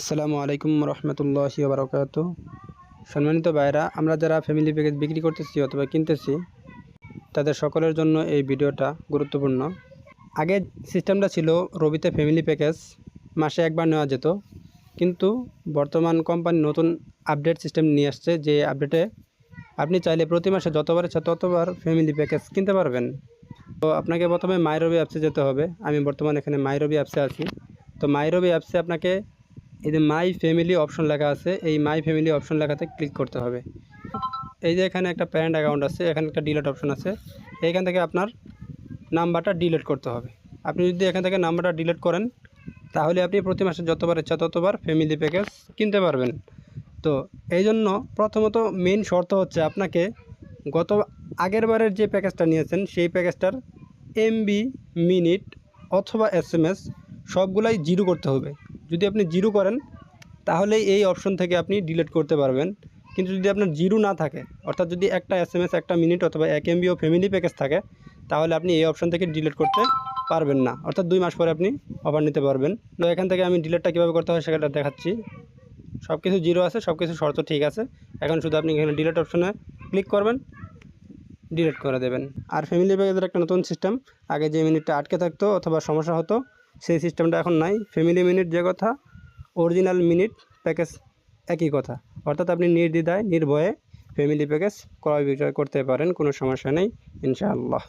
আসসালামু আলাইকুম রহমতুল্লাহি বারকাত সম্মানিত ভাইরা আমরা যারা ফ্যামিলি প্যাকেজ বিক্রি করতেছি অথবা কিনতেছি, তাদের সকলের জন্য এই ভিডিওটা গুরুত্বপূর্ণ। আগে সিস্টেমটা ছিল রবিতে ফ্যামিলি প্যাকেজ মাসে একবার নেওয়া যেত, কিন্তু বর্তমান কোম্পানি নতুন আপডেট সিস্টেম নিয়ে আসছে যে আপডেটে আপনি চাইলে প্রতি মাসে যতবার ইচ্ছা ততবার ফ্যামিলি প্যাকেজ কিনতে পারবেন। তো আপনাকে প্রথমে মাইরবি অ্যাপসে যেতে হবে। আমি বর্তমানে এখানে মাইরবি অ্যাপসে আছি। তো মাইরবি অ্যাপসে আপনাকে এই যে মাই ফ্যামিলি অপশন লেখা আছে, এই মাই ফ্যামিলি অপশন লেখাতে ক্লিক করতে হবে। এই যে এখানে একটা প্যারেন্ট অ্যাকাউন্ট আছে, এখানে একটা ডিলেট অপশন আছে। এইখান থেকে আপনার নাম্বারটা ডিলিট করতে হবে। আপনি যদি এখান থেকে নাম্বারটা ডিলিট করেন, তাহলে আপনি প্রতি মাসে যতবার ইচ্ছা ততবার ফ্যামিলি প্যাকেজ কিনতে পারবেন। তো এই জন্য প্রথমত মেন শর্ত হচ্ছে আপনাকে গত আগের বারের যে প্যাকেজটা নিয়েছেন, সেই প্যাকেজটার এমবি মিনিট অথবা এস এম এস সবগুলাই জিরো করতে হবে। যদি আপনি জিরো করেন, তাহলেই এই অপশন থেকে আপনি ডিলিট করতে পারবেন। কিন্তু যদি আপনার জিরো না থাকে, অর্থাৎ যদি একটা এস এম এস একটা মিনিট অথবা এক এমবি ও ফ্যামিলি প্যাকেজ থাকে, তাহলে আপনি এই অপশন থেকে ডিলিট করতে পারবেন না। অর্থাৎ দুই মাস পরে আপনি অফার নিতে পারবেন। তো এখান থেকে আমি ডিলিটটা কীভাবে করতে হয় সেটা দেখাচ্ছি। সব কিছু জিরো আছে সব কিছু শর্ত ঠিক আছে। এখন শুধু আপনি এখানে ডিলিট অপশনে ক্লিক করবেন ডিলিট করে দেবেন। আর ফ্যামিলি প্যাকেজের একটা নতুন সিস্টেম আগে যে মিনিটটা আটকে থাকতো অথবা সমস্যা হতো সেই সিস্টেমটা এখন নাই। ফ্যামিলি মিনিট যে কথা অরিজিনাল মিনিট প্যাকেজ একই কথা। অর্থাৎ আপনি নির্দ্বিধায়, নির্ভয়ে ফ্যামিলি প্যাকেজ ক্রয় বিক্রয় করতে পারেন, কোনো সমস্যা নেই, ইনশাআল্লাহ।